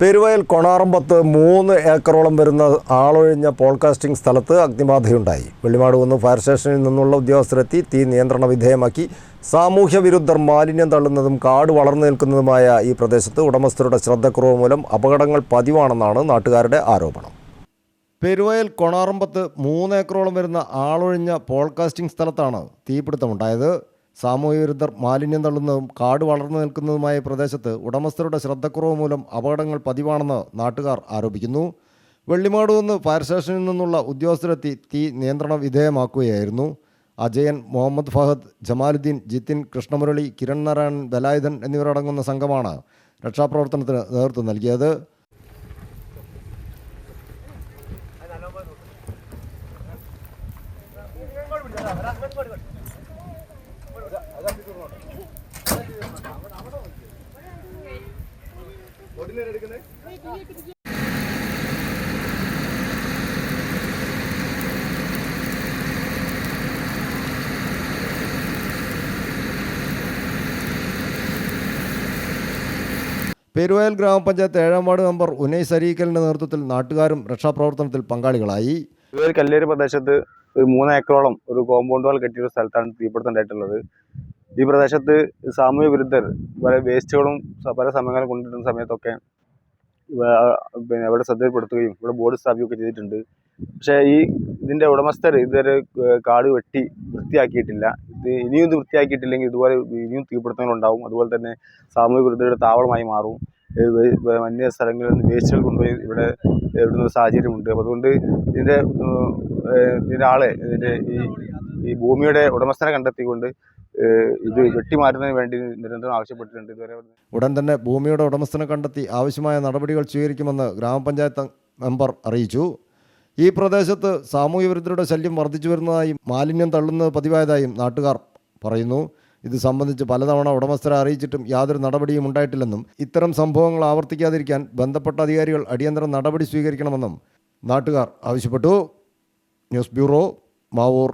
പെരുവയൽ കൊണാറമ്പത്ത് മൂന്ന് ഏക്കറോളം വരുന്ന ആളൊഴിഞ്ഞ പോഡ്കാസ്റ്റിംഗ് സ്ഥലത്ത് അഗ്നിബാധയുണ്ടായി. വെള്ളിമാടുകുന്ന് ഫയർ സ്റ്റേഷനിൽ നിന്നുള്ള ഉദ്യോഗസ്ഥരെത്തി. തീ നിയന്ത്രണ വിധേയമാക്കി. സാമൂഹ്യ വിരുദ്ധർ മാലിന്യം തള്ളുന്നതും കാട് വളർന്നു നിൽക്കുന്നതുമായ ഈ പ്രദേശത്ത് ഉടമസ്ഥരുടെ ശ്രദ്ധക്കുറവ് മൂലം അപകടങ്ങൾ പതിവാണെന്നാണ് നാട്ടുകാരുടെ ആരോപണം. പെരുവയൽ കൊണാറമ്പത്ത് മൂന്ന് ഏക്കറോളം വരുന്ന ആളൊഴിഞ്ഞ പോഡ്കാസ്റ്റിംഗ് സ്ഥലത്താണ് തീപിടുത്തമുണ്ടായത്. സാമൂഹ്യ വിരുദ്ധർ മാലിന്യം തള്ളുന്നതും കാട് വളർന്നു നിൽക്കുന്നതുമായ പ്രദേശത്ത് ഉടമസ്ഥരുടെ ശ്രദ്ധക്കുറവ് മൂലം അപകടങ്ങൾ പതിവാണെന്ന് നാട്ടുകാർ ആരോപിക്കുന്നു. വെള്ളിമാട് നിന്ന് ഫയർ സ്റ്റേഷനിൽ നിന്നുള്ള ഉദ്യോഗസ്ഥരെത്തി തീ നിയന്ത്രണ വിധേയമാക്കുകയായിരുന്നു. അജയൻ മുഹമ്മദ് ഫഹദ് ജമാലുദ്ദീൻ ജിത്തിൻ കൃഷ്ണമുരളി കിരൺ നാരായണൻ ബലായുധൻ എന്നിവരടങ്ങുന്ന സംഘമാണ് രക്ഷാപ്രവർത്തനത്തിന് നേതൃത്വം നൽകിയത്. പെരുവയൽ ഗ്രാമപഞ്ചായത്ത് ഏഴാം വാർഡ് മെമ്പർ ഉനൈസ് അരീക്കലിന്റെ നേതൃത്വത്തിൽ നാട്ടുകാരും രക്ഷാപ്രവർത്തനത്തിൽ പങ്കാളികളായി. കല്ലേരി പ്രദേശത്ത് ഒരു മൂന്ന് ഏക്കറോളം ഒരു കോമ്പൗണ്ട് വാൾ കെട്ടിയ സ്ഥലത്താണ് തീപിടുത്തം ഉണ്ടായിട്ടുള്ളത്. ഈ പ്രദേശത്ത് സാമൂഹ്യ വിരുദ്ധർ പല വേസ്റ്റുകളും പല സമയങ്ങളിൽ കൊണ്ടിരുന്ന സമയത്തൊക്കെ പിന്നെ ഇവിടെ ശ്രദ്ധയിൽപ്പെടുത്തുകയും ഇവിടെ ബോർഡ് സ്ഥാപിക്കുകയൊക്കെ ചെയ്തിട്ടുണ്ട്. പക്ഷേ ഈ ഇതിന്റെ ഉടമസ്ഥർ ഇതുവരെ കാട് വെട്ടി വൃത്തിയാക്കിയിട്ടില്ല. ഇത് ഇനിയും ഇത് വൃത്തിയാക്കിയിട്ടില്ലെങ്കിൽ ഇതുപോലെ ഇനിയും തീപിടുത്തങ്ങൾ ഉണ്ടാവും അതുപോലെ തന്നെ സാമൂഹ്യ വിരുദ്ധരുടെ താവളമായി മാറും. അന്യ സ്ഥലങ്ങളിൽ നിന്ന് വേസ്റ്റുകൾ കൊണ്ടുപോയി ഇവിടെ ഇടുന്ന സാഹചര്യമുണ്ട്. അപ്പോൾ അതുകൊണ്ട് ഇതിന്റെ ഇതിന്റെ ആളെ ഇതിന്റെ ഈ ഈ ഭൂമിയുടെ ഉടമസ്ഥനെ കണ്ടെത്തിക്കൊണ്ട് ഇത് വെട്ടിമാറ്റുന്നതിന് വേണ്ടി നിരന്തരം ആവശ്യപ്പെട്ടിട്ടുണ്ട്. ഇതുവരെ ഉടൻ തന്നെ ഭൂമിയുടെ ഉടമസ്ഥനെ കണ്ടെത്തി ആവശ്യമായ നടപടികൾ സ്വീകരിക്കുമെന്ന് ഗ്രാമപഞ്ചായത്ത് മെമ്പർ അറിയിച്ചു. ഈ പ്രദേശത്ത് സാമൂഹ്യ വിരുദ്ധരുടെ ശല്യം വർദ്ധിച്ചു വരുന്നതായും മാലിന്യം തള്ളുന്നത് പതിവായതായും നാട്ടുകാർ പറയുന്നു. ഇത് സംബന്ധിച്ച് പലതവണ ഉടമസ്ഥരെ അറിയിച്ചിട്ടും യാതൊരു നടപടിയും ഉണ്ടായിട്ടില്ലെന്നും ഇത്തരം സംഭവങ്ങൾ ആവർത്തിക്കാതിരിക്കാൻ ബന്ധപ്പെട്ട അധികാരികൾ അടിയന്തര നടപടി സ്വീകരിക്കണമെന്നും നാട്ടുകാർ ആവശ്യപ്പെട്ടു. News bureau Mavoor.